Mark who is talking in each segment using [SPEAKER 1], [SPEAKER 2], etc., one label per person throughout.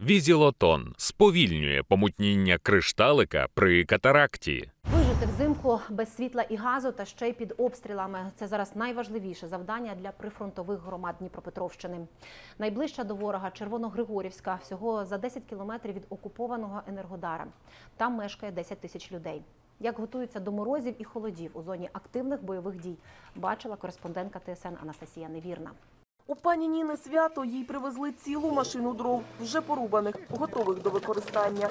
[SPEAKER 1] Візілотон сповільнює помутніння кришталика при катаракті.
[SPEAKER 2] Вижити взимку без світла і газу та ще й під обстрілами це зараз найважливіше завдання для прифронтових громад Дніпропетровщини. Найближча до ворога Червоногригорівська, всього за 10 кілометрів від окупованого Енергодара. Там мешкає 10 тисяч людей. Як готуються до морозів і холодів у зоні активних бойових дій, бачила кореспондентка ТСН Анастасія Невірна.
[SPEAKER 3] У пані Ніни свято їй привезли цілу машину дров, вже порубаних, готових до використання.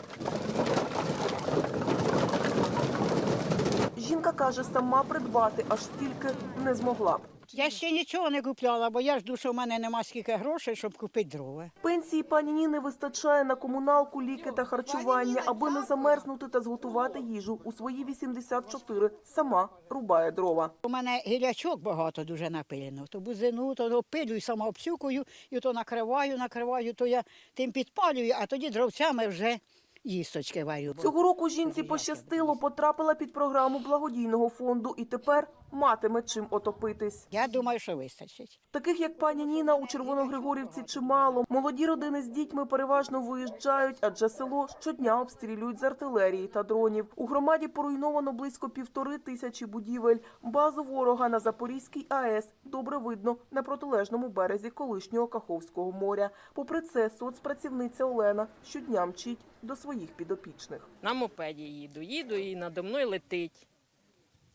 [SPEAKER 3] Жінка каже, сама придбати аж стільки не змогла б.
[SPEAKER 4] Я ще нічого не купляла, бо я жду, що в мене нема скільки грошей, щоб купити дрова.
[SPEAKER 3] Пенсії пані Ніни вистачає на комуналку, ліки та харчування, аби не замерзнути та зготувати їжу. У свої 84 сама рубає дрова.
[SPEAKER 4] У мене гілячок багато дуже напилено. То бузину, то опилюю, сама обсюкую, і то накриваю, накриваю, то я тим підпалюю, а тоді дровцями вже їсточки варю.
[SPEAKER 3] Цього року жінці пощастило, потрапила під програму благодійного фонду і тепер матиме чим отопитись.
[SPEAKER 4] Я думаю, що вистачить.
[SPEAKER 3] Таких як пані Ніна у Червоногригорівці чимало. Молоді родини з дітьми переважно виїжджають, адже село щодня обстрілюють з артилерії та дронів. У громаді поруйновано близько півтори тисячі будівель. Базу ворога на Запорізькій АЕС добре видно на протилежному березі колишнього Каховського моря. Попри це, соцпрацівниця Олена щодня мчить до своїх підопічних.
[SPEAKER 5] На мопеді їду, їду і надо мною летить.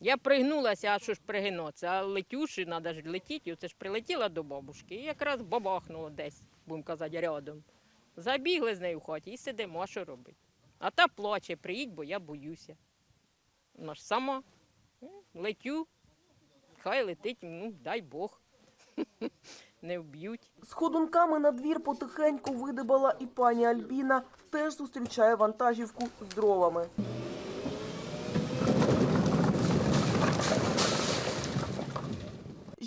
[SPEAKER 5] Я пригнулася, а що ж пригинутися, а летюші, треба ж летіти, і оце ж прилетіла до бабушки, і якраз бабахнуло десь, будемо казати, рядом. Забігли з нею в і сидимо, що робити? А та плаче, приїдь, бо я боюся. Вона ж сама летю, хай летить, ну дай Бог. Не вб'ють.
[SPEAKER 3] З ходунками на двір потихеньку видибала і пані Альбіна. Теж зустрічає вантажівку з дровами.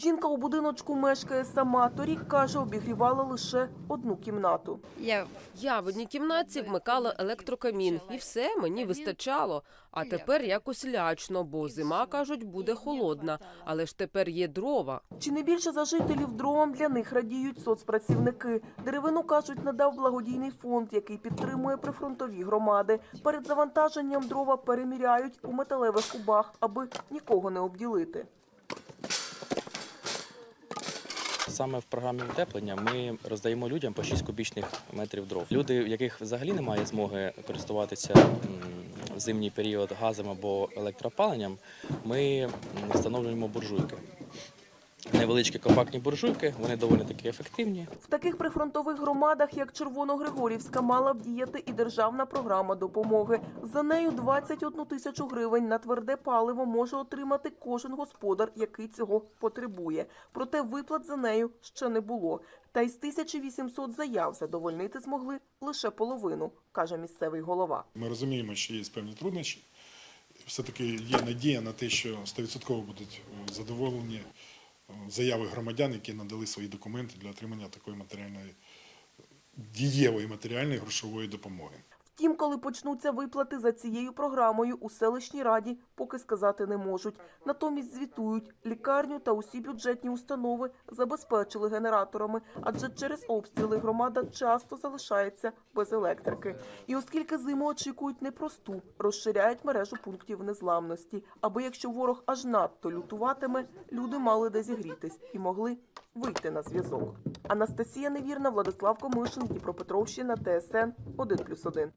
[SPEAKER 3] Жінка у будиночку мешкає сама. Торік, каже, обігрівала лише одну кімнату.
[SPEAKER 6] Я
[SPEAKER 7] Я в одній кімнаті вмикала електрокамін, і все мені вистачало. А тепер якось лячно, бо зима кажуть буде холодна, але ж тепер є дрова.
[SPEAKER 3] Чи не більше за жителів дровам для них радіють соцпрацівники. Деревину, кажуть, надав благодійний фонд, який підтримує прифронтові громади. Перед завантаженням дрова переміряють у металевих кубах, аби нікого не обділити.
[SPEAKER 8] Саме в програмі утеплення ми роздаємо людям по 6 кубічних метрів дров. Люди, в яких взагалі немає змоги користуватися в зимній період газом або електропаленням, ми встановлюємо буржуйки. Невеличкі компактні буржуйки, вони доволі таки ефективні.
[SPEAKER 3] В таких прифронтових громадах, як Червоногригорівська, мала б діяти і державна програма допомоги. За нею 21 тисячу гривень на тверде паливо може отримати кожен господар, який цього потребує. Проте виплат за нею ще не було. Та й з 1800 заяв задовольнити змогли лише половину, каже місцевий голова.
[SPEAKER 9] Ми розуміємо, що є певні труднощі. Все-таки є надія на те, що 100% будуть е, задоволені заяви громадян, які надали свої документи для отримання такої матеріальної дієвої матеріальної грошової допомоги.
[SPEAKER 3] Втім, коли почнуться виплати за цією програмою, у селищній раді поки сказати не можуть. Натомість звітують, лікарню та усі бюджетні установи забезпечили генераторами, адже через обстріли громада часто залишається без електрики. І оскільки зиму очікують непросту, розширяють мережу пунктів незламності, аби якщо ворог аж надто лютуватиме, люди мали де зігрітись і могли вийти на зв'язок. Анастасія Невірна, Владислав Комишин, Дніпропетровщина, ТСН 1+,1.